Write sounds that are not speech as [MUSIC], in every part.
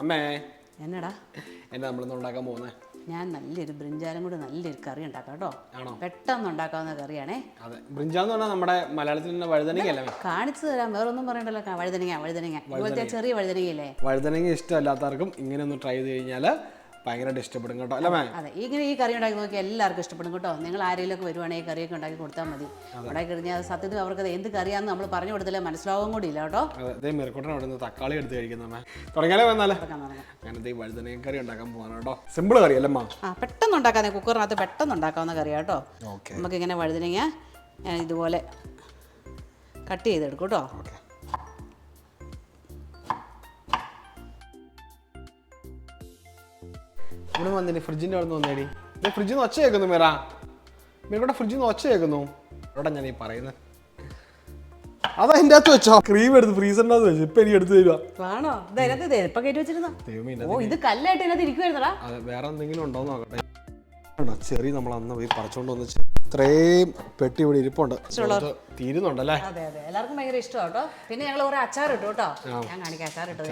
അമ്മേ. എന്നടാ? എന്നാ നമ്മളിന്ന് ഉണ്ടാക്കാൻ പോകുന്നേ ഞാൻ നല്ലൊരു ബ്രിഞ്ചാലും കൂടി നല്ലൊരു കറി ഉണ്ടാക്കാം കേട്ടോ. ആണോ? പെട്ടെന്ന് ഉണ്ടാക്കാവുന്ന കറിയാണേ. അതെ. ബ്രിഞ്ചാന്ന് പറഞ്ഞാൽ നമ്മുടെ മലയാളത്തിൽ തന്നെ വഴുതനങ്ങയല്ലേ കാണിച്ചു തരാം. വേറൊന്നും പറയണ്ടല്ലോ. ക- വഴുതനങ്ങ വഴുതനങ്ങ. ഇതുപോലത്തെ ചെറിയ വഴുതനങ്ങയില്ലേ? വഴുതനങ്ങ ഇഷ്ടമല്ലാത്തവർക്കും ഇങ്ങനെ ഒന്ന് ട്രൈ ചെയ്ത് കഴിഞ്ഞാൽ ഭയങ്കരമായിട്ട് ഇഷ്ടപ്പെടും കേട്ടോ അല്ലേ മേ? അതെ ഇങ്ങനെ ഈ കറി ഉണ്ടാക്കി നോക്കി എല്ലാവർക്കും ഇഷ്ടപ്പെടും കേട്ടോ. നിങ്ങൾ ആരെങ്കിലും ഒക്കെ വരുവാണെങ്കിൽ ഈ കറിയൊക്കെ ഉണ്ടാക്കി കൊടുത്താൽ മതി. ഉണ്ടാക്കി കഴിഞ്ഞാൽ സത്യത്തിൽ അവർക്ക് അത് എന്ത് കറിയാണെന്ന് നമ്മൾ പറഞ്ഞു കൊടുത്തില്ല മനസ്സിലാവും കൂടി ഇല്ല കേട്ടോ. അതെ മെറുക്കോട്ടൻ അവിടെ നിന്ന് തക്കാളി എടുത്ത് കഴിക്കുന്ന തുടങ്ങിയാലേ വന്നാലേ. ഞാനത് ഈ വഴുതനയും കറി ഉണ്ടാക്കാൻ പോകാൻ കേട്ടോ. സിമ്പിൾ കറി അല്ലേ ആ പെട്ടെന്ന് ഉണ്ടാക്കാതെ കുക്കറിനകത്ത് പെട്ടെന്ന് ഉണ്ടാക്കാവുന്ന കറിയാണ് കേട്ടോ. നമുക്ക് ഇങ്ങനെ വഴുതനങ്ങ ഇതുപോലെ കട്ട് ചെയ്തെടുക്കും കേട്ടോ. ഇവിടെ വന്നിട്ട് ഫ്രിഡ്ജിന്റെ അവിടെ നിന്ന് വന്നേടി. ഇത് ഫ്രിഡ്ജിൽ നിന്ന് ഒച്ച കേൾക്കുന്നു മീറ. മീറക്കൂടെ ഫ്രിഡ്ജിൽ നിന്ന് ഒച്ച കേൾക്കുന്നു അവിടെ ഞാൻ ഈ പറയുന്നത് അതാ എന്റെ അകത്ത് വെച്ചോ. ക്രീം എടുത്ത് ഫ്രീസറിന്റെ അകത്ത് വെച്ചു. ഇപ്പം എനിക്ക് എടുത്ത് തരുവാണോ ആണോ? ഇത് അതിനകത്ത് ഇപ്പം കയറ്റി വെച്ചിരുന്നോ? ദൈവമേ ഓ ഇത് കല്ലായിട്ട് ഇതിനകത്ത് ഇരിക്കുവായിരുന്നടാ. അതെ വേറെ എന്തെങ്കിലും ഉണ്ടോ നോക്കട്ടെ. ചെറിയ ചെറി നമ്മൾ അന്ന് പോയി പറിച്ചോണ്ട് വന്ന് ചെ- ഇത്രയും പെട്ടി ഇവിടെ ഇരിപ്പുണ്ട്. തീരുന്നുണ്ടല്ലേ? അതെ അതെ. എല്ലാവർക്കും ഭയങ്കര ഇഷ്ടമാണ് കേട്ടോ പിന്നെ ഞങ്ങൾ കുറെ അച്ചാർ ഇട്ടു കേട്ടോ ഞാൻ കാണിക്കാം അച്ചാർ ഇട്ടത്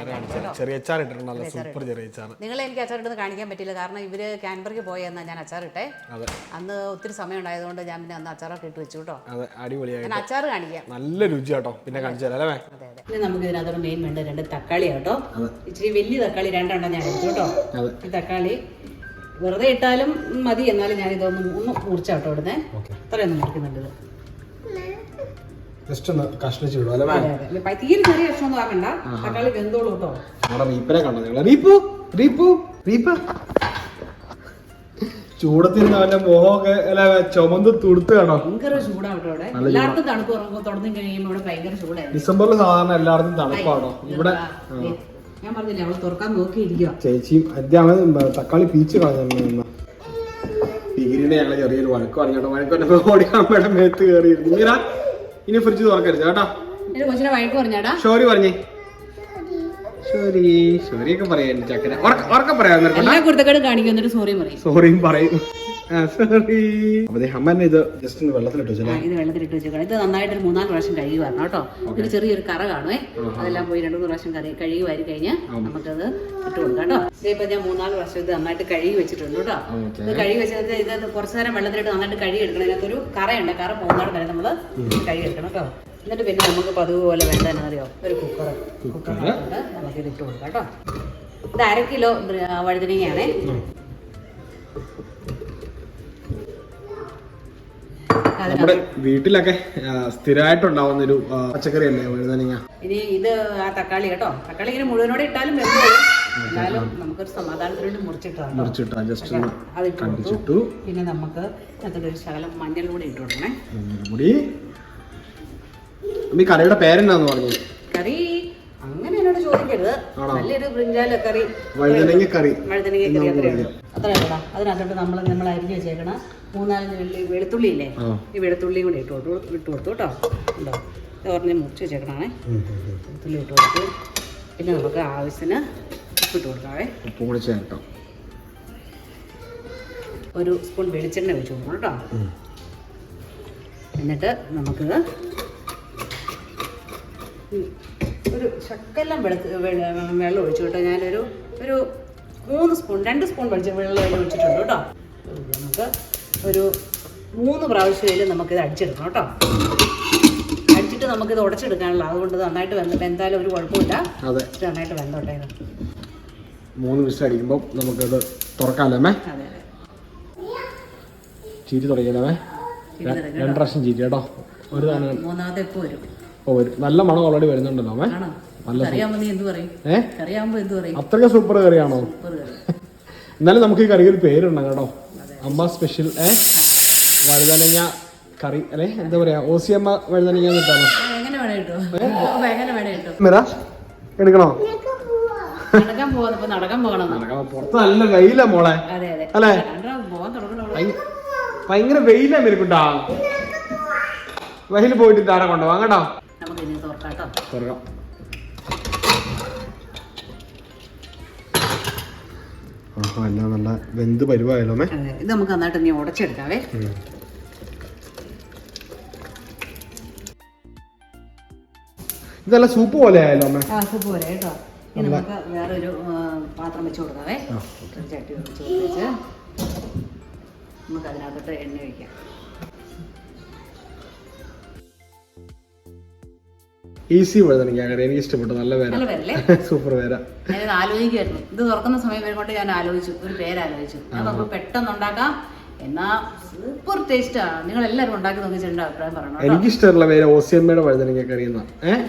ചെറിയ അച്ചാർ ഇട്ടിട്ടുണ്ടല്ലോ സൂപ്പർ ചെറിയ അച്ചാർ നിങ്ങളെ എനിക്ക് അച്ചാർ ഇട്ടത് കാണിക്കാൻ പറ്റില്ല കാരണം ഇവർ ക്യാൻബർക്ക് പോയെന്നാ ഞാൻ അച്ചാർ ഇട്ടേ അതെ. അന്ന് ഒത്തിരി സമയം ഉണ്ടായതുകൊണ്ട് ഞാൻ പിന്നെ അന്ന് അച്ചാറൊക്കെ ഇട്ട് വെച്ചു കേട്ടോ. അതെ അടിപൊളിയായി ഞാൻ അച്ചാർ കാണിക്കാം. നല്ല രുചി കേട്ടോ. പിന്നെ കാണിച്ചാലേ അല്ലേ അതെ അതെ. പിന്നെ നമുക്ക് ഇതിനകത്തോട് മെയിൻ വേണ്ട രണ്ട് തക്കാളി കേട്ടോ. ഇച്ചിരി വലിയ തക്കാളി രണ്ടെണ്ണം ഞാൻ എടുത്തു കേട്ടോ. ഈ തക്കാളി വെറുതെ ഇട്ടാലും മതി. എന്നാലും ഞാൻ ഇതൊന്നും ഒന്ന് മുറിച്ചാട്ടോ ഇടുന്നേ. ഇത്രയൊന്നും മുറിക്കുന്നുണ്ട് ഇത് ജസ്റ്റ് ഒന്ന് കഷ്ണിച്ച് വിടും അല്ലേ അതെ അതെ. ഇല്ല, തീരെ ചെറിയ കഷ്ണമൊന്നും ആക്കണ്ട തക്കാളി വെന്തോളൂ കേട്ടോ. നമ്മുടെ റീപ്പിനെ കണ്ടോ നിങ്ങൾ റീപ്പു റീപ്പു റീപ്പ് ചൂടത്തിരുന്ന് അവന്റെ മുഖമൊക്കെ അല്ല ചുമന്ന് തുടുത്ത് കാണോ? ഭയങ്കര ചൂടാവട്ടോ ഇവിടെ എല്ലായിടത്തും തണുപ്പ് ഉറങ്ങും തുടങ്ങി കഴിയുമ്പോൾ ഇവിടെ ഭയങ്കര ചൂടായിരുന്നു. ഡിസംബറിൽ സാധാരണ എല്ലായിടത്തും തണുപ്പാണോ? ഇവിടെ ഞാൻ പറഞ്ഞില്ലേ അവൾ തുറക്കാൻ നോക്കിയിരിക്കുക തക്കാളി പീച്ച് കളഞ്ഞു ഡിഗ്രീനെ ഞങ്ങൾ ചെറിയൊരു വഴക്ക് പറഞ്ഞോട്ടോ വഴക്കൊക്കെ ഓടി അമ്മയുടെ മേത്ത് കയറിയിരുന്നു. ഇനി ഫ്രിഡ്ജ് തുറക്കരുത് കേട്ടോ. കൊച്ചിനെ വഴക്ക് പറഞ്ഞാടാ. ഷോറി പറഞ്ഞേ. ഷോറി ഷോറിയൊക്കെ പറയാൻ ചക്കര ഉറക്കം പറയാൻ സോറി സോറിയും പറയും. സോറി അപ്പൊ അമ്മ ഇത് ജസ്റ്റ് ഒന്ന് വെള്ളത്തിലിട്ട് വെച്ചല്ലേ? ഇത് വെള്ളത്തിലിട്ട് വെച്ചേക്കണം. ഇത് നന്നായിട്ട് ഒരു മൂന്നാൽ പ്രാവശ്യം കഴുകി വരണം കേട്ടോ ഇതിന് ചെറിയൊരു കറ കാണുവേ. അതെല്ലാം പോയി രണ്ടു മൂന്ന് പ്രാവശ്യം കറി കഴുകി വാരി കഴിഞ്ഞാൽ നമുക്കത് ഇട്ട് കൊടുക്കാം കേട്ടോ. ഇപ്പൊ ഞാൻ മൂന്നാൽ പ്രാവശ്യം ഇത് നന്നായിട്ട് കഴുകി വെച്ചിട്ടുണ്ട് കേട്ടോ. ഇത് കഴുകി വെച്ചത് ഇത് കുറച്ച് നേരം വെള്ളത്തിലിട്ട് നന്നായിട്ട് കഴുകി എടുക്കണം ഇതിനകത്തൊരു കറയുണ്ട്. കറ പോകുന്നവിടെ വരെ നമ്മൾ കഴുകി എടുക്കണം കേട്ടോ. എന്നിട്ട് പിന്നെ നമുക്ക് പതുപോലെ വേണ്ട എന്നറിയോ ഒരു കുക്കർ കുക്കർ നമുക്ക് ഇത് ഇട്ട് കൊടുക്കാം കേട്ടോ. ഇത് അര കിലോ വഴുതനങ്ങയാണേ. നമ്മുടെ വീട്ടിലൊക്കെ സ്ഥിരമായിട്ടുണ്ടാവുന്ന ഒരു പച്ചക്കറി അല്ലേ വഴുതനങ്ങ? ഇനി ഇത് ആ തക്കാളി കേട്ടോ. തക്കാളി ഇങ്ങനെ മുഴുവനോടെ ഇട്ടാലും. എന്നാലും നമുക്കൊരു സമാധാനത്തിന് വേണ്ടി മുറിച്ചിട്ടാണ് മുറിച്ചിട്ടാ ജസ്റ്റ് കണ്ടിച്ചിട്ടു. പിന്നെ നമുക്ക് അതിലൊരു ശകലം മഞ്ഞൾ കൂടി ഇട്ട് കൊടുക്കണേ. ഈ കറിയുടെ പേരെന്നാന്ന് പറഞ്ഞു? കറി? അങ്ങനെ എന്നോട് ചോദിക്കരുത്. നല്ലൊരു ബ്രിഞ്ചാല കറി വഴുതനങ്ങ കറി. വഴുതനങ്ങ കറി അത്രയുള്ളൂ അത്രേ കൂടാ അതിനകത്തോട്ട് നമ്മൾ നമ്മൾ അരിഞ്ഞ് വെച്ചേക്കണ മൂന്നാലഞ്ച് വെള്ളി വെളുത്തുള്ളി ഇല്ലേ ഈ വെളുത്തുള്ളിയും കൂടി ഇട്ട് കൊടുത്തു ഇട്ട് കൊടുത്തു കേട്ടോ. ഉണ്ടോ? ഇത് പറഞ്ഞ് മുറിച്ച് വെച്ചേക്കണേ വെളുത്തുള്ളി ഇട്ട് കൊടുത്തു പിന്നെ നമുക്ക് ആവശ്യത്തിന് ഉപ്പിട്ട് കൊടുക്കാവേ. ഉപ്പും കൂടി ചേർട്ടോ ഒരു സ്പൂൺ വെളിച്ചെണ്ണ ഒഴിച്ച് കൊടുക്കണം കേട്ടോ. എന്നിട്ട് നമുക്ക് ഒരു ശക്കെല്ലാം വെളുത്ത് വെള്ളം ഒഴിച്ചു കേട്ടോ ഞാനൊരു ഒരു മൂന്ന് സ്പൂൺ രണ്ട് സ്പൂൺ വെളിച്ച വെള്ളം അതിൽ ഒഴിച്ചിട്ടുണ്ട് കേട്ടോ. നമുക്ക് ഒരു മൂന്ന് പ്രാവശ്യം നമുക്കിത് അടിച്ചെടുക്കണം കേട്ടോ. അടിച്ചിട്ട് നമുക്കിത് ഉടച്ചെടുക്കാനുള്ള അതുകൊണ്ട് നന്നായിട്ട് വെന്തിട്ട് എന്തായാലും ഒരു കുഴപ്പമില്ല. നന്നായിട്ട് വെന്തോട്ടെ. മൂന്ന് വിസിൽ അടിക്കുമ്പോൾ നമുക്കത് തുറക്കാമല്ലേ ചീരി തുടങ്ങിയല്ലേ രണ്ട് പ്രാവശ്യം ചീരി കേട്ടോ. ഒരു മൂന്നാമത്തെ വരും? ഓ വരും. നല്ല മണം ഓൾറെഡി വരുന്നുണ്ടല്ലോ ആണോ? നല്ല അത്രയ്ക്ക് സൂപ്പർ കറിയാണോ? എന്നാലും നമുക്ക് ഈ കറിക്ക് ഒരു പേരുണ്ട് കേട്ടോ. അമ്മ സ്പെഷ്യൽ ഏ? വഴുതനങ്ങ കറി അല്ലേ? എന്താ പറയാ? ഓ വഴുതനങ്ങ അമ്മ വഴുതനങ്ങ മിറ എടുക്കണോ. പുറത്ത് നല്ല വെയിലാ മോളെ. അല്ലേ? ഭയങ്കര വെയിലാ മെരുക്കുട്ടാ വെയിൽ പോയിട്ട് ആടെ കൊണ്ടുപോകാം കേട്ടോ. തുറക്കാം. ആഹാ എല്ലാം നല്ല വെന്ത് പരിവായല്ലോ ഇത് നമുക്ക് നന്നായിട്ട് ഇനി ഉടച്ചെടുക്കാവേ. ഇതല്ല സൂപ്പ് പോലെ ആയല്ലോ അമ്മേ ആ സൂപ്പ് പോലെ കേട്ടോ. ഇനി നമുക്ക് വേറൊരു പാത്രം വെച്ച് കൊടുക്കാവേ. ചട്ടി വെച്ച് കൊടുത്തേച്ച് നമുക്ക് അതിനകത്തോട്ട് എണ്ണ ഒഴിക്കാം. ഈസി വഴുതനങ്ങ കറി എനിക്ക് ഇഷ്ടപ്പെട്ടു. നല്ല പേരാ. [LAUGHS] സൂപ്പർ പേരാ. ഞാനിത് ആലോചിക്കുമായിരുന്നു ഇത് തുറക്കുന്ന സമയം വരുമ്പോൾ ഞാൻ ആലോചിച്ചു. ഒരു പേര് ആലോചിച്ചു അത് നമുക്ക് പെട്ടെന്ന് ഉണ്ടാക്കാം. എന്നാ സൂപ്പർ ടേസ്റ്റാണ് നിങ്ങൾ എല്ലാവരും ഉണ്ടാക്കി നോക്കിച്ചിട്ടുണ്ട് അഭിപ്രായം പറയണം. എനിക്ക് ഇഷ്ടമുള്ള പേര് ഓസിയമ്മയുടെ വഴുതനങ്ങ കറി എന്നാ ഏഹ്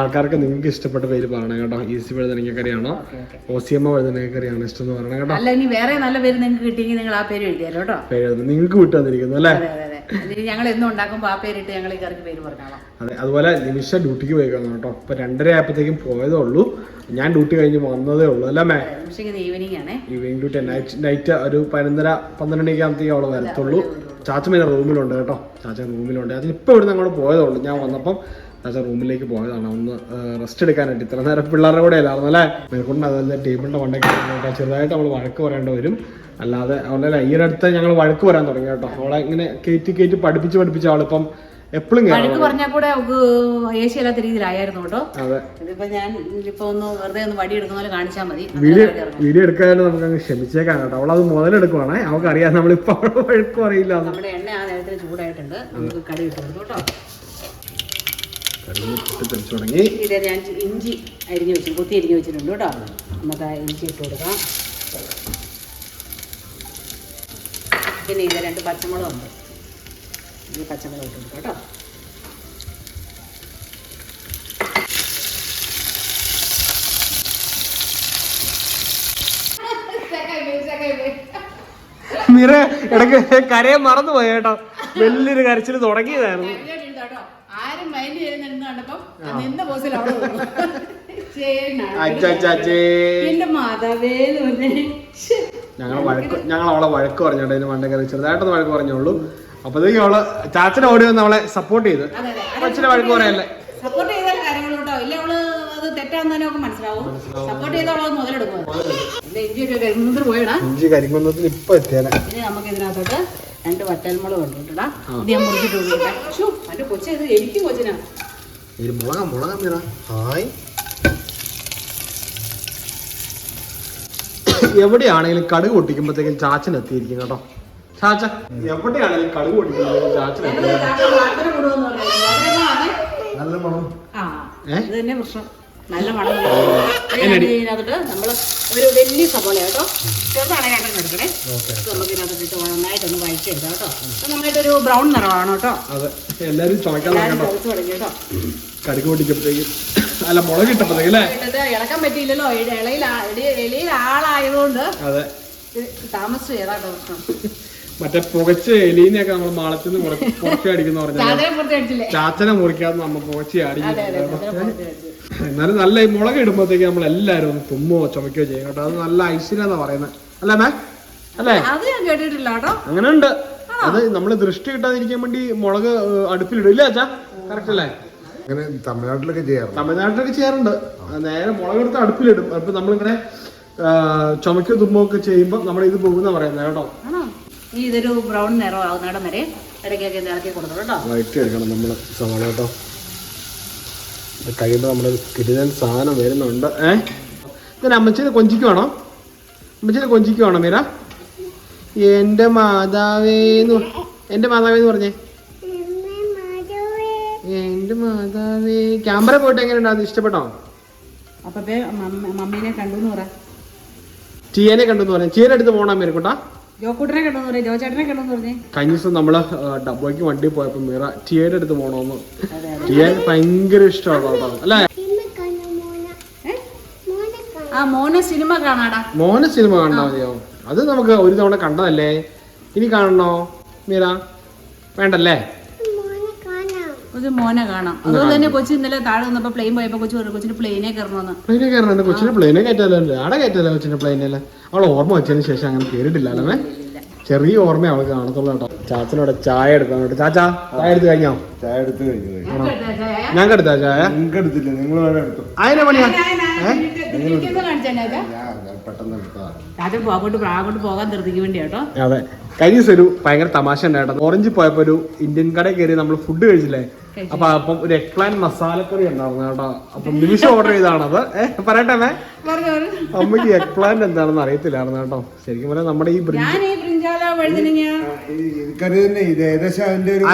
ആൾക്കാർക്ക് നിങ്ങൾക്ക് ഇഷ്ടപ്പെട്ട പേര് പറയണം കേട്ടോ. ഈസി വഴുതനങ്ങ കറിയാണോ ഓക്കെ ഓക്കെ. ഓസിയമ്മ വഴുതനങ്ങ കറിയാണോ ഇഷ്ടം എന്ന് പറയണം കേട്ടോ. അല്ല ഇനി വേറെ നല്ല പേര് നിങ്ങൾക്ക് കിട്ടിയെങ്കിൽ നിങ്ങൾ ആ പേര് എഴുതിയാലോ കേട്ടോ. പേര് നിങ്ങൾക്ക് വിട്ടു തന്നിരിക്കുന്നു അല്ലേ ഞങ്ങൾ എന്നും ഉണ്ടാക്കുമ്പോൾ ആ പേരിട്ട് ഞങ്ങൾ ഈ കറിക്ക് പേര് പറഞ്ഞോളാം. അതെ അതുപോലെ നിമിഷ ഡ്യൂട്ടിക്ക് പോയി കാണും കേട്ടോ. ഇപ്പൊ രണ്ടര ആയപ്പോഴത്തേക്കും പോയതേ ഉള്ളൂ. ഞാൻ ഡ്യൂട്ടി കഴിഞ്ഞ് വന്നതേ ഉള്ളൂ അല്ലേ മേ? ഈവനിങ് ആണേ. ഈവനിങ് ഡ്യൂട്ടി നൈറ്റ് നൈറ്റ് ഒരു പതിനൊന്നര പന്ത്രണ്ട് മണിയൊക്കെ അവൾ വരത്തുള്ളൂ. ചാച്ചമ്മ റൂമിലുണ്ട് കേട്ടോ. ചാച്ച റൂമിലുണ്ട് അതിന് ഇപ്പൊ ഇവിടുന്ന് അങ്ങോട്ട് പോയതേ ഉള്ളൂ. ഞാൻ വന്നപ്പം ചാച്ച റൂമിലേക്ക് പോയതാണ്. ഒന്ന് റെസ്റ്റ് എടുക്കാനായിട്ട്. ഇത്ര നേരം പിള്ളേരുടെ കൂടെ അല്ലായിരുന്നു അല്ലേ? മേൽക്കൊണ്ട് അതുപോലെ ടേബിളിന്റെ വണ്ടൊക്കെ ചെറുതായിട്ട് നമ്മൾ വഴക്ക് പറയേണ്ടി വരും. അല്ലാതെ അവളെ ഈ അടുത്ത് ഞങ്ങൾ വഴക്ക് പറയാൻ തുടങ്ങി കേട്ടോ. അവളെ ഇങ്ങനെ കയറ്റി കയറ്റി പഠിപ്പിച്ച് പഠിപ്പിച്ച അവളിപ്പം എപ്പോഴും വഴക്ക് പറഞ്ഞാൽ കൂടെ അവൾക്ക് ഏഷ്യയില്ലാത്ത രീതിയിലായിരുന്നു കേട്ടോ. ഇതിപ്പോ ഞാൻ ഇപ്പൊ ഒന്ന് വെറുതെ ഒന്ന് വടി എടുക്കുന്ന പോലെ കാണിച്ചാൽ മതി. വീഡിയോ. വീഡിയോ എടുക്കാതെ നമുക്ക് അങ്ങ് ക്ഷമിച്ചേക്കാം കേട്ടോ. അവളത് മുതലെടുക്കുവാണേ. അവൾക്ക് അറിയാം നമ്മളിപ്പോ വഴക്കും അറിയില്ല നമ്മുടെ എണ്ണ ആ നേരത്തിന് ചൂടായിട്ടുണ്ട്. നമുക്ക് കടി ഇട്ട് കേട്ടോ. തെളിച്ചു തുടങ്ങി. ഇത് ഞാൻ ഇഞ്ചി അരിഞ്ഞു വെച്ചു കൊത്തി അരിഞ്ഞ് വെച്ചിട്ടുണ്ട് കേട്ടോ. നമുക്ക് ആ ഇഞ്ചി ഇട്ട് കൊടുക്കാം. പിന്നെ ഇത് രണ്ട് പച്ചമുളക് ഉണ്ട്. ഈ പച്ചമുളക് ഇട്ട് കൊടുക്കാം കേട്ടോ. നിറ ഇടയ്ക്ക് കരയെ മറന്നുപോയി കേട്ടോ. വലിയൊരു കരച്ചിൽ തുടങ്ങിയതായിരുന്നു. കേട്ടോ. ആരും മൈൻഡ് ചെയ്യുന്ന കണ്ടപ്പം നിന്ന ബോസിൽ അവിടെ എന്റെ മാതാവേ പറഞ്ഞേ. ഞങ്ങൾ വഴക്ക് ഞങ്ങൾ അവളെ വഴക്ക് പറഞ്ഞോട്ടെ ഇതിന് മണ്ട ചെറുതായിട്ടൊന്ന് വഴക്ക് പറഞ്ഞോളൂ അപ്പോഴത്തേക്കും അവൾ ചാച്ചനെ ഓടി വന്ന് അവളെ സപ്പോർട്ട് ചെയ്ത്. കൊച്ചിനെ വഴക്ക് പറയല്ലേ സപ്പോർട്ട് ചെയ്താൽ കാര്യങ്ങളുണ്ടോ ഇല്ല അവൾ അത് തെറ്റാന്ന് തന്നെ അവൾക്ക് മനസ്സിലാവും. സപ്പോർട്ട് ചെയ്താൽ അവളത് മുതലെടുക്കും. ഇഞ്ചി കരിങ്കുന്നത്തിന് ഇപ്പൊ എത്തിയാലേ നമുക്ക് ഇതിനകത്തോട്ട് രണ്ട് വറ്റൽമുളക് കൊണ്ടുവിട്ടടാ ഇത് ഞാൻ മുറിച്ചിട്ട് കൊടുക്കട്ടെ. ഷൂ എന്റെ കൊച്ചു ഇത് എനിക്ക് കൊച്ചിനാ. ഇത് മുളകാം മുളകാം നിറ ഹായ്. എവിടെയാണെങ്കിലും കടുക് പൊട്ടിക്കുമ്പോഴത്തേക്കും ചാച്ചൻ എത്തിയിരിക്കും കേട്ടോ. ചാച്ച എവിടെയാണെങ്കിലും കടുക് പൊട്ടിക്കുമ്പോഴത്തേക്കും ചാച്ചൻ എത്തിയിരിക്കും. നല്ല മണം. ആ ഇത് തന്നെ പ്രശ്നം. നല്ല മണം ഇതിനകത്തോട്ട് നമ്മൾ ഒരു വലിയ സബോള കേട്ടോ. ചെറുതാണ് രണ്ടെണ്ണം എടുക്കണേ. നമുക്ക് ഇതിനകത്തോട്ട് ഇട്ട് നന്നായിട്ടൊന്ന് വഴിച്ചെടുക്കാം കേട്ടോ. നന്നായിട്ടൊരു ബ്രൗൺ നിറമാണ് കേട്ടോ. എല്ലാവരും കേട്ടോ. കടുക്ക് പൊട്ടിക്കപ്പോഴേക്കും അല്ല മുളക് ഇട്ടപ്പോഴത്തേക്കും ഇളക്കാൻ പറ്റിയില്ലല്ലോ. ഇളയിൽ ഇലയിൽ ആളായതുകൊണ്ട് അതെ. താമസിച്ചു ഏതാട്ടോ പ്രശ്നം? മറ്റേ പുകച്ച എലീനെയൊക്കെ നമ്മൾ മാളത്തിൽ നിന്ന് പുറത്തേ അടിക്കുന്ന പറഞ്ഞാൽ ചാച്ചനെ മുറിക്കാതെ നമ്മൾ പുകച്ച അടിക്കും എന്നാലും നല്ല ഈ മുളക് ഇടുമ്പോഴത്തേക്ക് നമ്മൾ എല്ലാവരും ഒന്ന് തുമ്മോ ചുമക്കോ ചെയ്യും കേട്ടോ. അത് നല്ല ഐശ്വര്യം എന്നാ പറയുന്നത് അല്ലേ മേ? അല്ലേ? അത് ഞാൻ കേട്ടിട്ടില്ല കേട്ടോ. അങ്ങനെ ഉണ്ട് അത് നമ്മൾ ദൃഷ്ടി കിട്ടാതിരിക്കാൻ വേണ്ടി മുളക് അടുപ്പിലിടും. ഇല്ല അച്ഛാ? കറക്റ്റ് അല്ലേ? അങ്ങനെ തമിഴ്നാട്ടിലൊക്കെ ചെയ്യാറുണ്ട്. തമിഴ്നാട്ടിലൊക്കെ ചെയ്യാറുണ്ട്. നേരെ നേരെ മുളകെടുത്ത് അടുപ്പിലിടും. അപ്പൊ നമ്മളിങ്ങനെ ചുമക്കോ തുമ്മോ ഒക്കെ ചെയ്യുമ്പോൾ നമ്മൾ ഇത് പോകുന്ന പറയുന്നത് കേട്ടോ. ഈ ഇതൊരു ബ്രൗൺ നിറം ആവുന്നിടം വരെ ഇടയ്ക്കൊക്കെ ഇറക്കി കൊടുത്തു കേട്ടോ. വൈറ്റ് എടുക്കണം നമ്മൾ സവാള കേട്ടോ. കഴിയുമ്പോൾ നമ്മുടെ കിടിലൻ സാധനം വരുന്നുണ്ട്. ഏ? ഇതിന് അമ്മച്ചീനെ കൊഞ്ചിക്കുവാണോ അമ്മച്ചീനെ കൊഞ്ചിക്കുവാണോ മീര? എന്റെ മാതാവേന്ന് എന്റെ മാതാവേന്ന് പറഞ്ഞേ. എന്റെ മാതാവേ. ക്യാമറ പോയിട്ട് എങ്ങനെയുണ്ടായിരുന്നു ഇഷ്ടപ്പെട്ടോ? അപ്പൊ മമ്മീനെ കണ്ടു എന്ന് പറ. ചീയനെ കണ്ടെന്ന് പറഞ്ഞു ചീയനെ അടുത്ത് പോകണം മേരക്കൂട്ടാ ജോക്കൂട്ടനെ ജോചേട്ടനെ പറഞ്ഞേ. കഴിഞ്ഞ ദിവസം നമ്മൾ ഡബ്ബോയ്ക്ക് വണ്ടി പോയപ്പോ മീറ ടിയയുടെ അടുത്ത് പോണോന്ന്. ടിയ ഭയങ്കര ഇഷ്ടമാണ് അല്ലേ? ആ മോനെ സിനിമ കാണാടാ. മോനെ സിനിമ കണ്ടാ മതിയോ അത് നമുക്ക് ഒരു തവണ കണ്ടതല്ലേ? ഇനി കാണണോ? മീറ വേണ്ടല്ലേ? കൊച്ചു മോനെ കാണാം. അതുപോലെ തന്നെ കൊച്ചു ഇന്നലെ താഴെ നിന്നപ്പോ പ്ലെയിൻ പോയപ്പോ കൊച്ചു പറഞ്ഞു കൊച്ചിന് പ്ലെയിനെ കയറണമെന്ന് പ്ലെയിനെ കയറണം? കൊച്ചിനെ പ്ലെയിനെ കയറ്റാലോ? ആടെ കയറ്റാലോ കൊച്ചിന്റെ പ്ലെയിനല്ലേ അവൾ ഓർമ്മ വെച്ചതിന് ശേഷം അങ്ങനെ കേറിയിട്ടില്ല ചെറിയ ഓർമ്മ അവൾക്ക് കാണത്തുള്ളൂ കേട്ടോ. ചാച്ചനോടെ ചായ എടുക്കാൻ കേട്ടോ ചാച്ചാ ചായ എടുത്ത് കഴിഞ്ഞോ? ചായ എടുത്ത് കഴിഞ്ഞു ഞാൻ എടുത്താ ചായ? നിങ്ങൾക്ക് എടുത്തില്ല നിങ്ങൾ വേറെ എടുത്തു. അതിനെ പണിയാ? അതെ? കഴിഞ്ഞ ദിവസം ഒരു ഭയങ്കര തമാശ ഉണ്ടായിട്ടോ ഓറഞ്ച് പോയപ്പോ ഒരു ഇന്ത്യൻ കടയിൽ കയറി നമ്മൾ ഫുഡ് കഴിച്ചില്ലേ? അപ്പൊ അപ്പം ഒരു എക്ലാൻ മസാലക്കറി ഉണ്ടായിരുന്നു കേട്ടോ. അപ്പൊ നിമിഷം ഓർഡർ ചെയ്താണത്. ഏഹ് പറയട്ടെ മേ അമ്മയ്ക്ക് എഗ് എന്താണെന്ന് അറിയത്തില്ലായിരുന്നു കേട്ടോ. ശരിക്കും പറഞ്ഞാൽ നമ്മുടെ ഈ ബ്രി- ഞാൻ ഈ ബ്രിഞ്ചാല വഴുതനങ്ങ? എനിക്കറിയ തന്നെ ഇത് ഏകദേശം അതിന്റെ ഒരു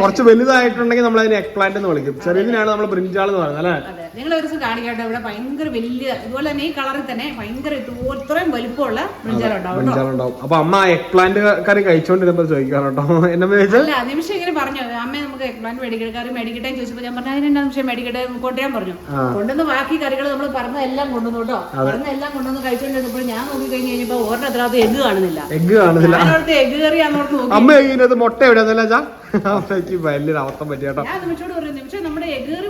കുറച്ച് വലുതായിട്ടുണ്ടെങ്കിൽ നമ്മൾ അതിന് എഗ് പ്ലാന്റ് എന്ന് വിളിക്കും. ചെറിയതിനാണ് നമ്മൾ ബ്രിഞ്ചാൾ എന്ന് പറയുന്നത് അല്ലേ? അതെ. നിങ്ങൾ ഒരു ദിവസം കാണിക്കട്ടെ ഇവിടെ ഭയങ്കര വലിയ ഇതുപോലെ തന്നെ ഈ കളറിൽ തന്നെ ഭയങ്കര ഇത്രയും വലിപ്പമുള്ള ബ്രിഞ്ചാല ഉണ്ടാവും കേട്ടോ. ബ്രിഞ്ചാൾ ഉണ്ടാവും. അപ്പൊ അമ്മ എഗ് പ്ലാന്റ് കറി കഴിച്ചോണ്ടിരുന്നപ്പോ ചോദിക്കാം കേട്ടോ. [LAUGHS] എന്നെ ചോദിച്ചാൽ അല്ല നിമിഷം ഇങ്ങനെ പറഞ്ഞു. അമ്മ നമുക്ക് എഗ്പ്ലാന്റ് മേടിക്കട്ടെ കറി മേടിക്കട്ടെ എന്ന് ചോദിച്ചപ്പോൾ ഞാൻ പറഞ്ഞു അതിനെന്താ നിമിഷം മേടിക്കട്ടെ കൊണ്ടുവരാൻ പറഞ്ഞു. കൊണ്ടുവന്ന് ബാക്കി കറികൾ നമ്മൾ പറഞ്ഞതെല്ലാം കൊണ്ടുവന്നു കേട്ടോ. പറഞ്ഞതെല്ലാം കൊണ്ടുവന്ന് കഴിച്ചുകൊണ്ടിരുന്നപ്പോൾ ഞാൻ നോക്കി കഴിഞ്ഞ് കഴിഞ്ഞപ്പോൾ ഒരെണ്ണത്തിനകത്ത് എഗ് കാണുന്നില്ല. എഗ് കാണുന്നില്ല. എഗ് എഗ്ഗ് കറി അങ്ങോട്ട് നോക്കി. അമ്മ ഇതിനകത്ത് മുട്ട എവിടെയാന്നല്ല ചാ അമ്മയ്ക്ക് വലിയൊരു അവസ്ഥ ഞാൻ നിമിഷോട് പറഞ്ഞു നിമിഷം നമ്മുടെ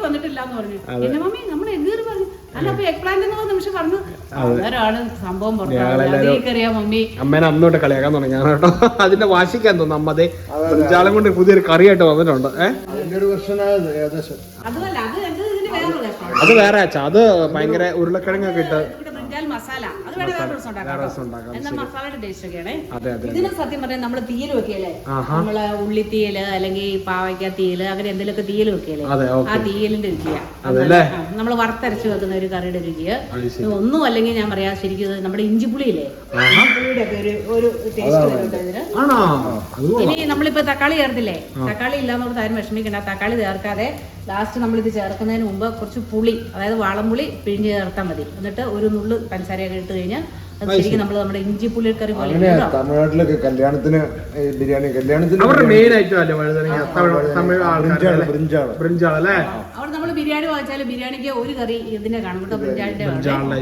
വന്നിട്ടില്ല എന്ന് പറഞ്ഞു. എന്റെ മമ്മി നമ്മുടെ എഗ്ഗ് പറഞ്ഞു അല്ല അപ്പൊ എഗ് പ്ലാന്റ് എന്ന് നിമിഷം പറഞ്ഞു. സംഭവം പുറത്തു അതേക്കറിയാ മമ്മി. അമ്മേനെ അന്നോട്ട് കളിയാക്കാൻ തുടങ്ങിയാണ് കേട്ടോ അതിന്റെ വാശിക്കാൻ തോന്നുന്നു. അമ്മതെ ബ്രിഞ്ചാളം കൊണ്ട് പുതിയൊരു കറിയായിട്ട് വന്നിട്ടുണ്ട്. ഏഹ് അത് വേറെ അച്ഛാ. അത് ഭയങ്കര ഉരുളക്കിഴങ്ങൊക്കെ ഇട്ട് ഇതിന് സത്യം പറഞ്ഞാൽ നമ്മൾ തീയൽ വെക്കിയല്ലേ. നമ്മൾ ഉള്ളിത്തീയൽ അല്ലെങ്കിൽ പാവയ്ക്ക തീയൽ അങ്ങനെ എന്തെങ്കിലുമൊക്കെ തീയൽ വെക്കിയല്ലേ ആ തീയലിന്റെ രുചിയാണ്? നമ്മൾ വറുത്തരച്ച് വെക്കുന്ന ഒരു കറിയുടെ രുചിയ. ഒന്നും അല്ലെങ്കിൽ ഞാൻ പറയാ ശരിക്കും നമ്മുടെ ഇഞ്ചിപ്പുളിയില്ലേ? ഇഞ്ചിപ്പുളിയുടെ ഒക്കെ ഒരു ഒരു ടേസ്റ്റ് വരുന്നുണ്ട് ഇതിന് ഇനി നമ്മളിപ്പോ തക്കാളി ചേർത്തില്ലേ? തക്കാളി ഇല്ലാന്നോട് ആരും വിഷമിക്കണ്ട. തക്കാളി ചേർക്കാതെ ലാസ്റ്റ് നമ്മൾ ഇത് ചേർക്കുന്നതിന് മുമ്പ് കുറച്ച് പുളി അതായത് വാളംപുളി പിഴിഞ്ഞ് ചേർത്താൽ മതി. എന്നിട്ട് ഒരു നുള്ള് പഞ്ചസാരയൊക്കെ ഇട്ട് കഴിഞ്ഞാൽ അത് ശരിക്കും നമ്മൾ നമ്മുടെ ഇഞ്ചി പുളിക്കറി പോലെ. തമിഴ്നാട്ടിലൊക്കെ കല്യാണത്തിന് ബിരിയാണി കല്യാണത്തിന് അവരുടെ മെയിൻ അവിടെ നമ്മൾ ബിരിയാണി വാങ്ങിച്ചാൽ ബിരിയാണിക്ക് ഒരു കറി ഇതിന്റെ കാണും കേട്ടോ. ബ്രിഞ്ചാളിന്റെ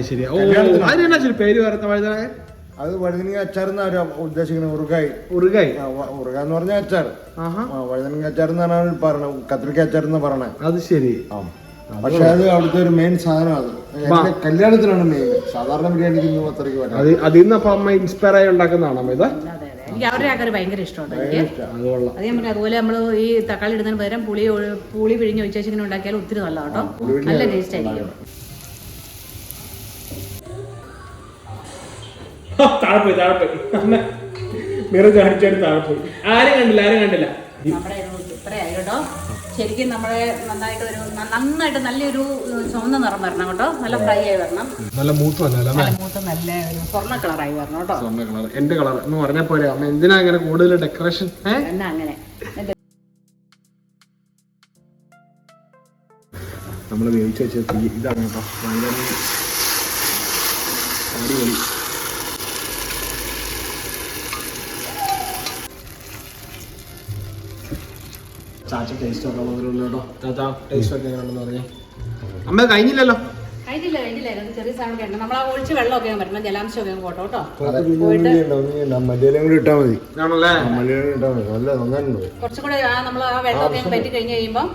പേര് വേറെ അത് വഴുതനങ്ങ അച്ചാർന്ന് അവർ ഉദ്ദേശിക്കുന്നത്? ഉറുകായി. ഉറുകായി? ഉറുക എന്ന് പറഞ്ഞ അച്ചാർ. വഴുതനങ്ങ അച്ചാർ എന്നാണ് അവർ പറഞ്ഞത് കത്രിക്ക അച്ചാർ എന്ന് പറഞ്ഞത് അത് ശരി. പക്ഷെ അത് അവിടുത്തെ ഒരു മെയിൻ സാധനം എന്റെ കല്യാണത്തിനാണ് മെയിൻ സാധാരണ ബിരിയാണിക്ക് ഒന്നും അത്രയ്ക്ക് പറ്റാ. അത് അതിൽ നിന്ന് അപ്പൊ അമ്മ ഇൻസ്പയർ ആയി ഉണ്ടാക്കുന്നതാണോ അമ്മ ഇത്? അതെ അതെ എനിക്ക് അവരുടെ ആ കറി ഭയങ്കര ഇഷ്ടമുണ്ട്. എനിക്ക് അത് ഞാൻ പറഞ്ഞു അതുപോലെ നമ്മൾ ഈ തക്കാളി ഇടുന്നതിന് പകരം പുളി പുളി പിഴിഞ്ഞ് ഒഴിച്ചാൽ ഇങ്ങനെ ഉണ്ടാക്കിയാൽ ഒത്തിരി നല്ല കേട്ടോ. നല്ല ടേസ്റ്റ് ആയിരിക്കും. താഴെ പോയി മിറ കാണിച്ചായിട്ട് താഴെ ആരും കണ്ടില്ല ആരും കണ്ടില്ല. നമ്മുടെ ഇത് ഇത്രയായി കേട്ടോ. ശരിക്കും നമ്മളെ നന്നായിട്ട് ഒരു നന്നായിട്ട് നല്ലൊരു ചുവന്ന നിറം വരണം കേട്ടോ. നല്ല ഫ്രൈ ആയി വരണം. നല്ല മൂത്ത് വന്നല്ലോ നല്ല മൂത്ത് നല്ല ഒരു സ്വർണ കളറായി വരണം കേട്ടോ. സ്വർണ കളർ. എന്റെ കളർ എന്ന് പറഞ്ഞ പോലെ അമ്മ എന്തിനാ അങ്ങനെ കൂടുതൽ ഡെക്കറേഷൻ എന്നാ അങ്ങനെ. നമ്മൾ വേവിച്ച് വെച്ച ഇതാണ് കേട്ടോ. ഭയങ്കര അടിപൊളി. ചാച്ച ടേസ്റ്റ് ഒക്കെ വന്നിട്ടുള്ളൂ കേട്ടോ. ചാച്ച ടേസ്റ്റ് ഒക്കെ എങ്ങനെയുണ്ടെന്ന് പറഞ്ഞേ. അമ്മ കഴിഞ്ഞില്ലല്ലോ? കഴിഞ്ഞില്ല കഴിഞ്ഞില്ല. ഇത് ചെറിയ സാധനം വേണ്ട നമ്മൾ ആ ഒഴിച്ച് വെള്ളമൊക്കെ വരണം. ജലാംശം ഒക്കെ പോട്ടോ കേട്ടോ. മല്ലിയിലും കൂടി ഇട്ടാൽ മതി. ആണല്ലേ ഇട്ടാൽ മതി. നല്ല നന്നായിട്ടുണ്ട്. കുറച്ചും കൂടെ ആ നമ്മൾ ആ വെള്ളമൊക്കെ അങ്ങ് പറ്റി കഴിഞ്ഞ് കഴിയുമ്പോൾ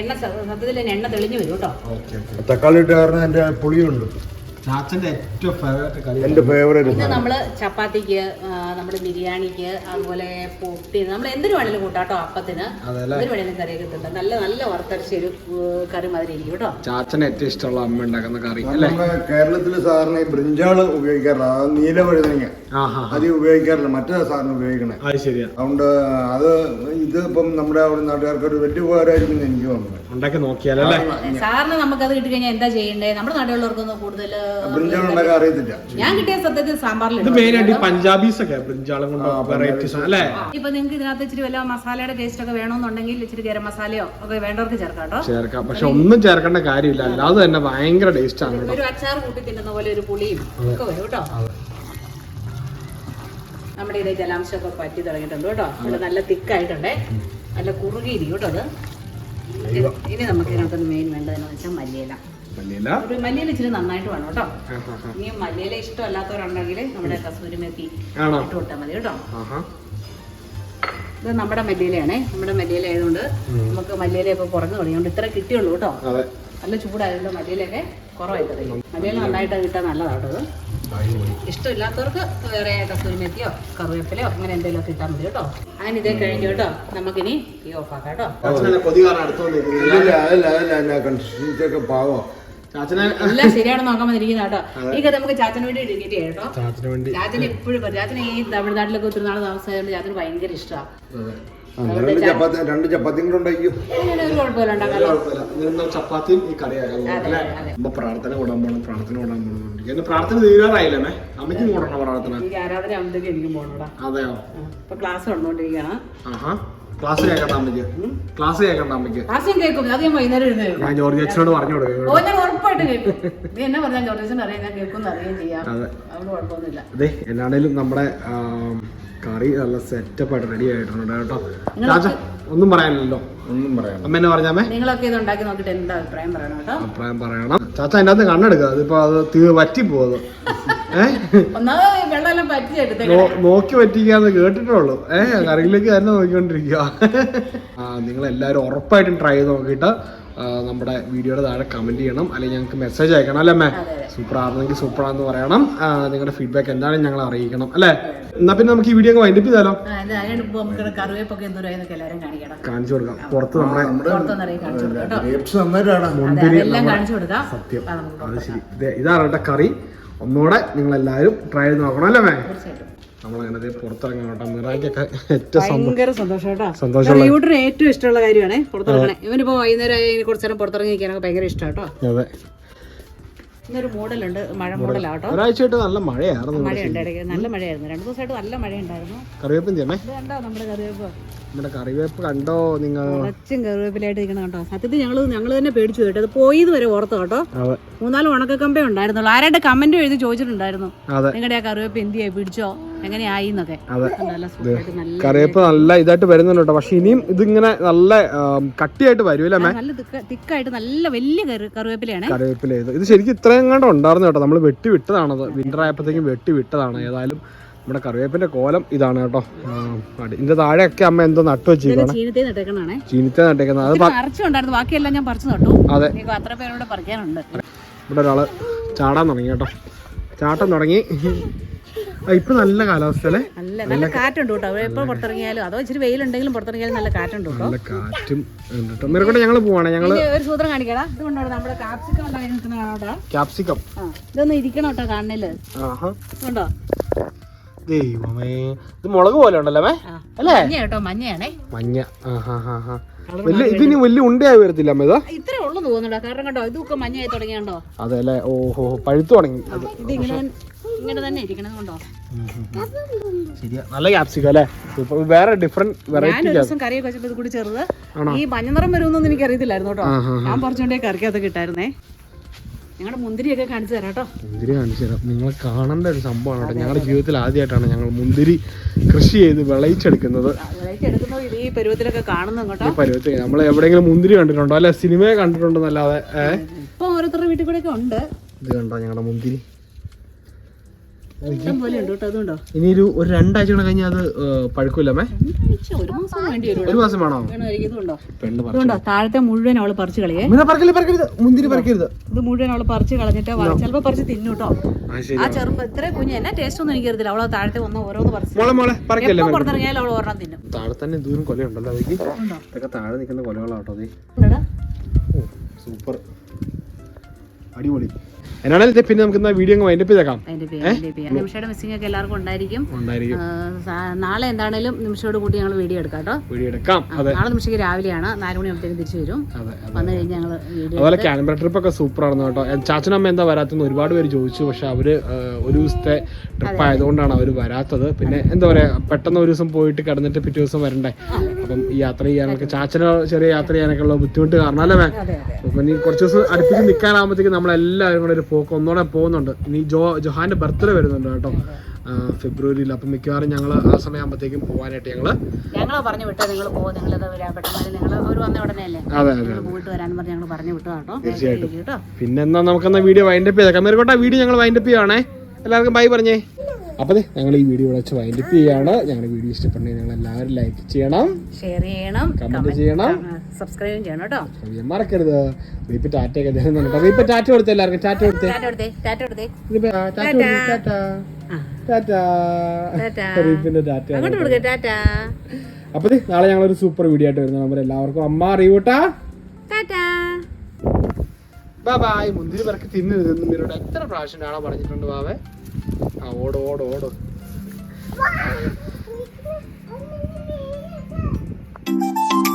എണ്ണ സത്യത്തിൽ എണ്ണ തെളിഞ്ഞു വരും കേട്ടോ. തക്കാളി ഇട്ട് കാരണം എന്റെ പുളിയുണ്ട്. ചാച്ചന്റെ ഏറ്റവും ഫേവറേറ്റ് എന്റെ ഫേവറേറ്റ് ഇത് നമ്മൾ ചപ്പാത്തിക്ക് നമ്മുടെ ബിരിയാണിക്ക് അതുപോലെ പൊട്ടി നമ്മൾ എന്തിനു വേണേലും കൂട്ടാട്ടോ അപ്പത്തിന്. അതല്ലേ എന്തിനു വേണേലും കറി കിട്ടുന്നുണ്ട് നല്ല നല്ല വറുത്തരച്ച ഒരു കറി മാതിരി ഇരിക്കും കേട്ടോ. ചാച്ചന് ഏറ്റവും ഇഷ്ടമുള്ള അമ്മ ഉണ്ടാക്കുന്ന കറി അല്ലേ? നമ്മുടെ കേരളത്തിൽ സാധാരണ ഈ ബ്രിഞ്ചാൾ ഉപയോഗിക്കാറില്ല. അത് നീല വഴുതനങ്ങ. ആ ഹാ അധികം ഉപയോഗിക്കാറില്ല. മറ്റേ സാധനം ഉപയോഗിക്കണേ. അത് ശരിയാ. അതുകൊണ്ട് അത് ഇത് ഇപ്പം നമ്മുടെ അവിടെ നാട്ടുകാർക്ക് ഒരു വലിയ ഉപകാരമായിരിക്കും എന്ന് എനിക്ക് തോന്നുന്നത് ഉണ്ടാക്കി നോക്കിയാലല്ലേ? സാറിന് നമുക്കത് കിട്ടിക്കഴിഞ്ഞാൽ എന്താ ചെയ്യണ്ടേ? നമ്മുടെ നാടുകളിലവർക്കൊന്നും കൂടുതൽ ബ്രിഞ്ചാൾ ഉണ്ടാക്കാൻ അറിയത്തില്ല. ഞാൻ കിട്ടിയ സത്യത്തിൽ സാമ്പാറിൽ ഇത് മെയിൻ ആയിട്ട് പഞ്ചാബീസ് ഒക്കെ ബ്രിഞ്ചാളം കൊണ്ട് വെറൈറ്റീസ് അല്ലേ? ഇപ്പൊ നിങ്ങൾക്ക് ഇതിനകത്ത് ഇച്ചിരി വല്ല മസാലയുടെ ടേസ്റ്റ് ഒക്കെ വേണമെന്നുണ്ടെങ്കിൽ ഇച്ചിരി ഗരം മസാലയോ ഒക്കെ വേണ്ടവർക്ക് ചേർക്കാം കേട്ടോ. ചേർക്കാം. പക്ഷെ ഒന്നും ചേർക്കേണ്ട കാര്യമില്ല. അല്ലാതെ തന്നെ ഭയങ്കര ടേസ്റ്റ് ആണ് ഒരു അച്ചാർ കൂട്ടി തിന്നുന്ന പോലെ ഒരു പുളിയും ഒക്കെ വരും കേട്ടോ. നമ്മുടെ ഇത് ജലാംശമൊക്കെ പറ്റി തുടങ്ങിയിട്ടുണ്ട് കേട്ടോ. ഇവിടെ നല്ല തിക്കായിട്ടുണ്ടേ. നല്ല കുറുകിയിരിക്കും കേട്ടോ അത്. ഇനി നമുക്ക് ഇതിനകത്ത് മെയിൻ വേണ്ടതെന്ന് വെച്ചാൽ മല്ലിയില. മല്ലിയില. ഒരു മല്ലിയില ഇച്ചിരി നന്നായിട്ട് വേണം കേട്ടോ. ഇനി മല്ലിയില ഇഷ്ടമല്ലാത്തവരുണ്ടെങ്കിൽ നമ്മുടെ കസൂരി മെത്തി ഇട്ട് വിട്ടാൽ മതി കേട്ടോ. ആഹാ ഇത് നമ്മുടെ മല്ലിയിലയാണേ. നമ്മുടെ മല്ലിയില ആയതുകൊണ്ട് നമുക്ക് മല്ലിയില ഇപ്പൊ കുറഞ്ഞു തുടങ്ങിയോണ്ട് ഇത്ര കിട്ടിയുള്ളൂ കേട്ടോ. അതെ. നല്ല ചൂടായതുകൊണ്ട് മല്ലിയിലൊക്കെ കുറവായി തുടങ്ങി. മല്ലിയില നന്നായിട്ട് കിട്ടാൻ നല്ലതാണ് ഇത്. ഇഷ്ടമില്ലാത്തവർക്ക് വേറെ കസൂരി മെത്തിയോ കറിവേപ്പിലയോ അങ്ങനെ എന്തെങ്കിലുമൊക്കെ ഇട്ടാൽ മതി കേട്ടോ. അങ്ങനെ ഇതേ കഴിഞ്ഞു കേട്ടോ. നമുക്കിനി ഈ ഓഫാക്കാം കേട്ടോ. എല്ലാം ശരിയാണെന്ന് നോക്കാൻ വന്നിരിക്കുന്ന കേട്ടോ ഈ കഥ നമുക്ക് ചാച്ചന് വേണ്ടി ഡെഡിക്കേറ്റ് ചെയ്യാം കേട്ടോ ചാച്ചന് എപ്പോഴും പറയും ചാച്ചന് ഈ തമിഴ്നാട്ടിലൊക്കെ ഒത്തിരി നാൾ താമസിച്ചതുകൊണ്ട് ചാച്ചന് ഭയങ്കര ഇഷ്ടമാണ് രണ്ട് ചപ്പാത്തി രണ്ട് ചപ്പാത്തിയും കൂടെ ഈ കറിയാക്കാം. അമ്മ പ്രാർത്ഥന കൂടാൻ പോകണം പ്രാർത്ഥന കൂടാൻ പോകണം എന്നെ പ്രാർത്ഥന തീരാറായില്ലേ അമ്മയ്ക്കും കൂടണം പ്രാർത്ഥന? ആരാധന അതെയോ? ക്ലാസ് ആഹാ. ക്ലാസ് കേൾക്കണ്ട അമ്മയ്ക്ക്. ക്ലാസ് കേൾക്കണ്ട അമ്മയ്ക്ക്. ഞാൻ കേൾക്കും. അത് ഞാൻ വൈകുന്നേരം ഇരുന്ന് ഞാൻ ജോർജ് അച്ഛനോട് പറഞ്ഞു കൊടുക്കും ഓ ഞാൻ ഉറപ്പായിട്ട് കേൾക്കും. നീ എന്നെ പറഞ്ഞാൽ ജോർജസിന് അറിയാം ഞാൻ കേൾക്കും അറിയുകയും ചെയ്യാം. അതെ. അതുകൊണ്ട് കുഴപ്പമൊന്നുമില്ല. അതെ എന്നാണേലും നമ്മുടെ കറി നല്ല സെറ്റപ്പ് ആയിട്ട് റെഡി ആയിട്ടുണ്ട് കേട്ടോ. രാജ ഒന്നും പറയാനില്ലല്ലോ. ഒന്നും പറയാം അമ്മ എന്നെ പറഞ്ഞാമേ? നിങ്ങളൊക്കെ ഇത് ഉണ്ടാക്കി നോക്കിയിട്ട് എന്താ അഭിപ്രായം പറയണം കേട്ടോ? അഭിപ്രായം പറയണം. ചാച്ച അതിന്റെ അകത്ത് കണ്ണെടുക്കുക അതിപ്പോ അത് തീ [LAUGHS] ഒന്നാമത് വെള്ളമെല്ലാം പറ്റിച്ചെടുത്തേ നോക്കി പറ്റിക്കാന്ന് കേട്ടിട്ടുള്ളൂ. ഏഹ് കറിയിലേക്ക് തന്നെ നോക്കിക്കൊണ്ടിരിക്കുക നിങ്ങൾ എല്ലാവരും ഉറപ്പായിട്ടും ട്രൈ ചെയ്ത് നോക്കിയിട്ട് നമ്മുടെ വീഡിയോയുടെ താഴെ കമന്റ് ചെയ്യണം. അല്ലെങ്കിൽ ഞങ്ങൾക്ക് മെസ്സേജ് അയക്കണം അല്ലേ അമ്മേ? സൂപ്പർ ആണെങ്കിൽ സൂപ്പർ ആണെന്ന് പറയണം. നിങ്ങളുടെ ഫീഡ്ബാക്ക് എന്താണെന്ന് ഞങ്ങൾ അറിയിക്കണം അല്ലേ? എന്നാ പിന്നെ നമുക്ക് ഈ വീഡിയോ വൈൻഡ് അപ്പ് ചെയ്താലോ? കാണിച്ചു കൊടുക്കാം. പുറത്ത് നമ്മുടെ സത്യം. അത് ശരി. ഇത് ഇതാണ് കേട്ടോ കറി. ഒന്നുകൂടെ നിങ്ങൾ എല്ലാവരും ട്രൈ ചെയ്ത് നോക്കണം അല്ലേ മേ നമ്മളങ്ങനെ പുറത്തിറങ്ങി കേട്ടോ. മിറായിക്കൊക്കെ ഏറ്റവും സന്തോഷം ഏറ്റവും ഇഷ്ടമുള്ള കാര്യമാണ് പുറത്തിറങ്ങണേ. ഇവനിപ്പോ വൈകുന്നേരം കുറച്ചു നേരം പുറത്തിറങ്ങി നിൽക്കാനൊക്കെ ഭയങ്കര ഇഷ്ടമാണ് കേട്ടോ. അതെ. ഇന്നൊരു മോഡലുണ്ട് മഴ മോഡലാട്ടോ ഒരാഴ്ചയായിട്ട് നല്ല മഴയായിരുന്നു മഴയുണ്ട് ഇടയ്ക്ക്. നല്ല മഴയായിരുന്നു. രണ്ടു ദിവസമായിട്ട് നല്ല മഴയുണ്ടായിരുന്നു. കറിവേപ്പും ചെയ്യണേ. കണ്ടോ നമ്മുടെ കറിവേപ്പ്? നമ്മുടെ കറിവേപ്പ് കണ്ടോ നിങ്ങൾ? കുറച്ചും കറിവേപ്പിലായിട്ട് നിൽക്കണം കേട്ടോ. സത്യത്തിൽ ഞങ്ങൾ ഞങ്ങൾ തന്നെ പേടിച്ചു കേട്ടോ അത് പോയത് വരെ ഓർത്ത് കേട്ടോ. മൂന്നാൽ ഉണക്കക്കമ്പേ ഉണ്ടായിരുന്നുള്ളൂ. ആരായിട്ട് കമന്റ് എഴുതി ചോദിച്ചിട്ടുണ്ടായിരുന്നു. നിങ്ങളുടെ ആ കറിവേപ്പ് എന്തിയായി പിടിച്ചോ? എങ്ങനെയായി എന്നൊക്കെ. അതെ. നല്ല ഇതായിട്ട് വരുന്നുണ്ട് കേട്ടോ. പക്ഷെ ഇനിയും ഇതിങ്ങനെ നല്ല കട്ടിയായിട്ട് വരൂല്ലേ നല്ല തിക്കായിട്ട് നല്ല വലിയ കറിവേപ്പിലയാണ്. കറിവേപ്പില ഇത്. ശരിക്കും ഇത്രയും കണ്ടോ ഉണ്ടായിരുന്നു കേട്ടോ. നമ്മൾ വെട്ടി വിട്ടതാണത് വിന്റർ ആയപ്പോഴത്തേക്കും വെട്ടി വിട്ടതാണ്. ഏതായാലും നമ്മുടെ കറിവേപ്പിന്റെ കോലം ഇതാണ് കേട്ടോ. ഇതിന്റെ താഴെയൊക്കെ അമ്മ എന്തോ നട്ടു വെച്ചിരിക്കണം ചീനത്തെ നട്ടേക്കുന്നത്. അത് ബാക്കിയെല്ലാം ഞാൻ പറിച്ചു നട്ടു. അതെ. അത്ര പേരോട് പറിക്കാനുണ്ട്. ഇവിടെ ഒരാൾ ചാടാൻ തുടങ്ങി കേട്ടോ. ചാട്ടം തുടങ്ങി. ഇപ്പൊ നല്ല കാലാവസ്ഥ അല്ലേ നല്ല നല്ല കാറ്റുണ്ട് കേട്ടോ. എപ്പോ പുറത്തിറങ്ങിയാലും? അതോ ഇച്ചിരി വെയിലുണ്ടെങ്കിലും പുറത്തിറങ്ങിയാലും നല്ല കാറ്റുണ്ട് കേട്ടോ. നല്ല കാറ്റും കേട്ടോ. മിറക്കോട്ടെ ഞങ്ങൾ പോവാണ്. ഞങ്ങൾ ഒരു സൂത്രം കാണിക്കടാ. ഇത് കൊണ്ടോ നമ്മുടെ കാപ്സിക്കം ഉണ്ടായി നിൽക്കുന്ന കാണാട്ടാ ക്യാപ്സിക്കം. ഇതൊന്ന് ഇരിക്കണം കേട്ടോ കണ്ണിൽ. ഉണ്ടോ? ദൈവമേ. ഇത് മുളക് പോലെ ഉണ്ടല്ലേ അല്ലേ? കേട്ടോ മഞ്ഞയാണേ. മഞ്ഞ. വലിയ ഇതിന് വലിയ ഉണ്ടയായി വരത്തില്ല അമ്മ ഇതാ? ഇത്രേ ഉള്ളു തോന്നുന്നുണ്ടോ കാരണം കണ്ടോ ഇതൊക്കെ മഞ്ഞയായി തുടങ്ങിയുണ്ടോ? അതെ അല്ലേ ഓഹോ പഴുത്തു തുടങ്ങി. ഇത് ഇങ്ങനെ ഇങ്ങനെ തന്നെ ഇരിക്കണത് കൊണ്ടോ? ശരിയാ. നല്ല ക്യാപ്സിക്കം അല്ലേ? വേറെ ഡിഫറെന്റ് വെറൈറ്റി ഞാൻ ദിവസം കറിയൊക്കെ വെച്ചപ്പോൾ ഇത് കൂടി ചെറുത് ഈ മഞ്ഞ നിറം വരുമെന്നൊന്നും എനിക്ക് അറിയത്തില്ലായിരുന്നു കേട്ടോ ഞാൻ പറിച്ചുകൊണ്ടേ കറിക്കകത്ത് കിട്ടായിരുന്നേ. ഞങ്ങളുടെ മുന്തിരിയൊക്കെ കാണിച്ചു തരാം കേട്ടോ. മുന്തിരി കാണിച്ചു തരാം. നിങ്ങൾ കാണേണ്ട ഒരു സംഭവമാണ് കേട്ടോ. ഞങ്ങളുടെ ജീവിതത്തിൽ ആദ്യമായിട്ടാണ് ഞങ്ങൾ മുന്തിരി കൃഷി ചെയ്ത് വിളയിച്ചെടുക്കുന്നത്. ഇത് ഈ പരുവത്തിലൊക്കെ കാണുന്നു കേട്ടോ. ഈ പരുവത്തിൽ നമ്മൾ എവിടെയെങ്കിലും മുന്തിരി കണ്ടിട്ടുണ്ടോ? അല്ലെ സിനിമയെ കണ്ടിട്ടുണ്ടോ എന്നല്ലാതെ ഇപ്പൊ ഓരോരുത്തരുടെ വീട്ടിൽ കൂടെ ഒക്കെ ഉണ്ട്. ഇത് കണ്ടോ ഞങ്ങളുടെ മുന്തിരി ഇഷ്ടം പോലെ ഉണ്ട് കേട്ടോ അതുകൊണ്ടോ ഇനി ഒരു ഒരു രണ്ടാഴ്ച കൂടെ കഴിഞ്ഞാൽ അത് പഴുക്കൂലമേ ഒരു മാസം വേണ്ടി വരും ഒരു മാസം വേണോ? പെണ്ണ് താഴത്തെ മുഴുവൻ അവൾ പറിച്ചു കളയേ? ഇങ്ങനെ പറക്കരുത്. മുന്തിരി പറക്കരുത്. ഇത് മുഴുവൻ അവൾ പറിച്ചു കളഞ്ഞിട്ട് ചിലപ്പോ പറിച്ച് തിന്നുട്ടോ ആ ചെറുപ്പം ഇത്ര കുഞ്ഞ് എന്നാ ടേസ്റ്റ് ഒന്നും എനിക്ക് അറിയത്തില്ല. അവൾ താഴത്തെ വന്ന ഓരോന്ന് പറിച്ചു മോളെ മോളെ പറക്കല്ലേ എപ്പോ പുറത്തിറങ്ങിയാലും അവൾ ഒരെണ്ണം തിന്നും. താഴെ തന്നെ ദൂരം കൊലയുണ്ടല്ലോ അതിക്ക് ഉണ്ടോ? ഇതൊക്കെ താഴെ നിൽക്കുന്ന കൊലകളാട്ടോ? സൂപ്പർ. അടിപൊളി. എന്നാണെങ്കിൽ പിന്നെ നമുക്ക് വീഡിയോ അങ്ങ് വൈൻഡപ്പ് ചെയ്തേക്കാം. നിമിഷയുടെ മിസ്സിംഗ് ഒക്കെ എല്ലാവർക്കും ഉണ്ടായിരിക്കും. നാളെ എന്താണേലും നിമിഷയോട് കൂടി ഞങ്ങൾ വീഡിയോ എടുക്കാം കേട്ടോ. വീഡിയോ എടുക്കാം. നാളെ നിമിഷയ്ക്ക് രാവിലെയാണ്. നാല് മണിയാകുമ്പോഴത്തേക്കും തിരിച്ചു വരും. വന്നു കഴിഞ്ഞ് ഞങ്ങൾ അതുപോലെ കാനബറ ട്രിപ്പ് ഒക്കെ സൂപ്പർ ആണെന്ന് കേട്ടോ. ചാച്ചനമ്മ എന്താ വരാത്തെന്ന് ഒരുപാട് പേര് ചോദിച്ചു. പക്ഷെ അവർ ഒരു ദിവസത്തെ ട്രിപ്പ് ആയതുകൊണ്ടാണ് അവർ വരാത്തത്. പിന്നെ എന്താ പറയാ പെട്ടെന്ന് ഒരു ദിവസം പോയിട്ട് കിടന്നിട്ട് പിറ്റേ ദിവസം വരണ്ടേ? അപ്പം ഈ യാത്ര ചെയ്യാനൊക്കെ ചാച്ചനോ ചെറിയ യാത്ര ചെയ്യാനൊക്കെ ഉള്ള ബുദ്ധിമുട്ട് കാരണം അല്ലേ മേ ഇനി കുറച്ച് ദിവസം അടുപ്പിച്ച് നിൽക്കാനാകുമ്പോഴത്തേക്കും നമ്മളെല്ലാവരും കൂടെ ഒരു പോക്ക് ഒന്നുകൂടെ പോകുന്നുണ്ട്. ഇനി ജോ ജോഹാന്റെ ബർത്ത്ഡേ വരുന്നുണ്ട് കേട്ടോ. ഫെബ്രുവരിയിൽ. അപ്പം മിക്കവാറും ഞങ്ങൾ ആ സമയമാകുമ്പോഴത്തേക്കും പോകാനായിട്ട് ഞങ്ങൾ ഞങ്ങൾ പറഞ്ഞു വിട്ടോ നിങ്ങൾ പോകും നിങ്ങൾ പെട്ടെന്ന് നിങ്ങൾ അവർ വന്ന ഉടനെ അല്ലേ അതെ അതെ. പോയിട്ട് പറഞ്ഞ് ഞങ്ങൾ പറഞ്ഞു വിട്ടു കേട്ടോ. തീർച്ചയായിട്ടും. പിന്നെ എന്നാ നമുക്കെന്നാ വീഡിയോ വൈൻഡപ്പ് ചെയ്തേക്കാം മേരിക്കോട്ടെ വീഡിയോ ഞങ്ങൾ വൈൻഡപ്പ് ചെയ്യുവാണേ. എല്ലാവർക്കും ബൈ പറഞ്ഞേ. അപ്പോൾ ഞങ്ങൾ ഈ വീഡിയോ ഇവിടെ വെച്ച് വൈൻഡപ്പ് ചെയ്യാണ്. ഞങ്ങളുടെ വീഡിയോ ഇഷ്ടപ്പെട്ടെങ്കിൽ നിങ്ങൾ എല്ലാവരും ലൈക്ക് ചെയ്യണം. ഷെയർ ചെയ്യണം കമന്റ് ചെയ്യണം. സബ്സ്ക്രൈബ് ചെയ്യണം കേട്ടോ. മറക്കരുത്. റീപ്പ് ടാറ്റയൊക്കെ തരുന്നുണ്ട് റീപ്പ് ടാറ്റ കൊടുത്തേ എല്ലാവർക്കും. ടാറ്റ കൊടുത്തേ. ടാറ്റ കൊടുത്തേ ടാറ്റ കൊടുത്തേ. റീപ്പ് ആ, ടാറ്റ കൊടുത്തേ, ടാറ്റ ആ. ടാറ്റ ടാറ്റാ. റീപ്പിന്റെ ടാറ്റ അങ്ങോട്ട് കൊടുക്കേ ടാറ്റ അപ്പൊ നാളെ ഞങ്ങൾ ഒരു സൂപ്പർ വീഡിയോ ആയിട്ട് വരുന്നു നമ്മൾ എല്ലാവർക്കും അമ്മ അറിയൂട്ടാ ടാറ്റ ബൈ മുന്തിരി പേർക്ക് തിന്നരുതെന്ന് മീരോട് എത്ര പ്രാവശ്യം കാണാൻ പറഞ്ഞിട്ടുണ്ട് ബാവേ? ആ ഓടോ ഓടോ ഓടോ Thank you.